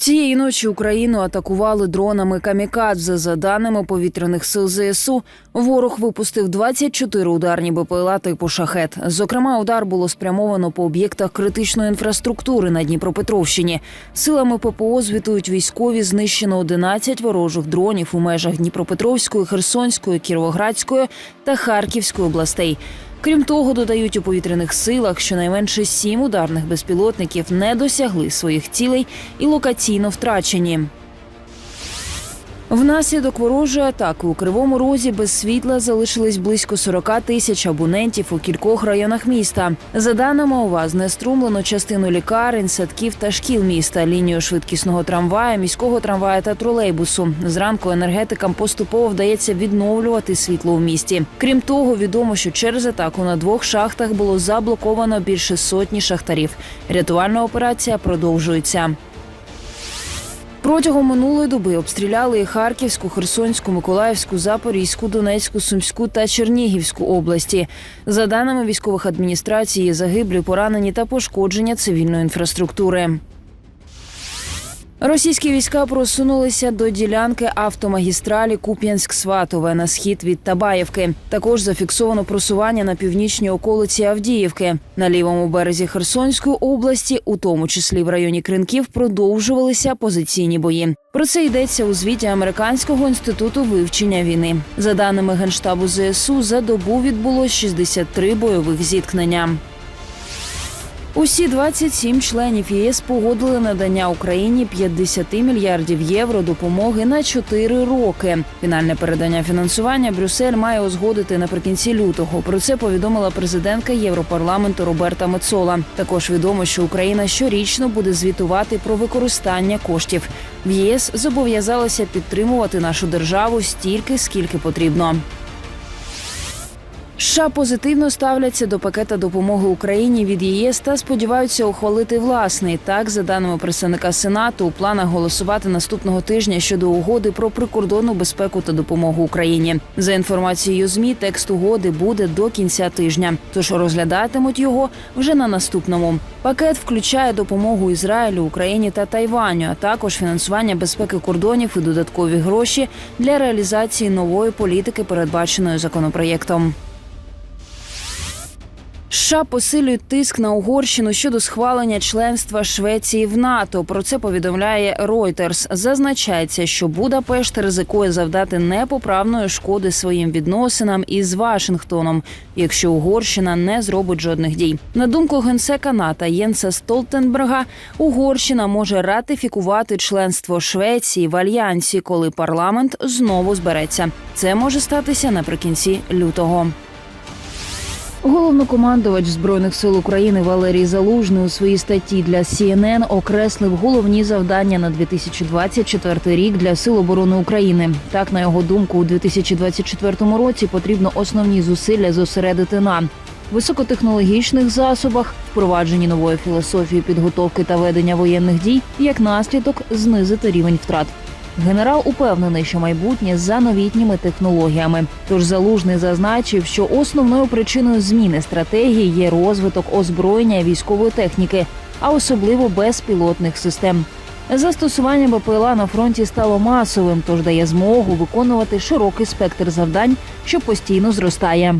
Цієї ночі Україну атакували дронами камікадзе. За даними повітряних сил ЗСУ, ворог випустив 24 ударні БПЛА типу шахет. Зокрема, удар було спрямовано по об'єктах критичної інфраструктури на Дніпропетровщині. Силами ППО звітують військові знищено 11 ворожих дронів у межах Дніпропетровської, Херсонської, Кіровоградської та Харківської областей. Крім того, додають у повітряних силах, щонайменше сім ударних безпілотників не досягли своїх цілей і локаційно втрачені. Внаслідок ворожої атаки у Кривому Розі без світла залишились близько 40 тисяч абонентів у кількох районах міста. За даними ОВА, знеструмлено частину лікарень, садків та шкіл міста, лінію швидкісного трамвая, міського трамвая та тролейбусу. Зранку енергетикам поступово вдається відновлювати світло у місті. Крім того, відомо, що через атаку на двох шахтах було заблоковано більше сотні шахтарів. Рятувальна операція продовжується. Протягом минулої доби обстріляли і Харківську, Херсонську, Миколаївську, Запорізьку, Донецьку, Сумську та Чернігівську області. За даними військових адміністрацій, загиблі, поранені та пошкодження цивільної інфраструктури. Російські війська просунулися до ділянки автомагістралі Куп'янськ-Сватове на схід від Табаєвки. Також зафіксовано просування на північній околиці Авдіївки. На лівому березі Херсонської області, у тому числі в районі Кринків, продовжувалися позиційні бої. Про це йдеться у звіті Американського інституту вивчення війни. За даними генштабу ЗСУ, за добу відбулось 63 бойових зіткнення. Усі 27 членів ЄС погодили надання Україні 50 мільярдів євро допомоги на 4 роки. Фінальне передання фінансування Брюссель має узгодити наприкінці лютого. Про це повідомила президентка Європарламенту Роберта Мецола. Також відомо, що Україна щорічно буде звітувати про використання коштів. В ЄС зобов'язалася підтримувати нашу державу стільки, скільки потрібно. США позитивно ставляться до пакета допомоги Україні від ЄС та сподіваються ухвалити власний. Так, за даними представника Сенату, у планах голосувати наступного тижня щодо угоди про прикордонну безпеку та допомогу Україні. За інформацією змі, текст угоди буде до кінця тижня, тож розглядатимуть його вже на наступному. Пакет включає допомогу Ізраїлю, Україні та Тайваню, а також фінансування безпеки кордонів і додаткові гроші для реалізації нової політики, передбаченої законопроєктом. США посилюють тиск на Угорщину щодо схвалення членства Швеції в НАТО. Про це повідомляє Reuters. Зазначається, що Будапешт ризикує завдати непоправної шкоди своїм відносинам із Вашингтоном, якщо Угорщина не зробить жодних дій. На думку генсека НАТО Єнса Столтенберга, Угорщина може ратифікувати членство Швеції в альянсі, коли парламент знову збереться. Це може статися наприкінці лютого. Головнокомандувач збройних сил України Валерій Залужний у своїй статті для CNN окреслив головні завдання на 2024 рік для сил оборони України. Так, на його думку, у 2024 році потрібно основні зусилля зосередити на високотехнологічних засобах, впровадженні нової філософії підготовки та ведення воєнних дій, як наслідок знизити рівень втрат. Генерал упевнений, що майбутнє за новітніми технологіями. Тож залужний зазначив, що основною причиною зміни стратегії є розвиток озброєння військової техніки, а особливо безпілотних систем. Застосування БПЛА на фронті стало масовим, тож дає змогу виконувати широкий спектр завдань, що постійно зростає.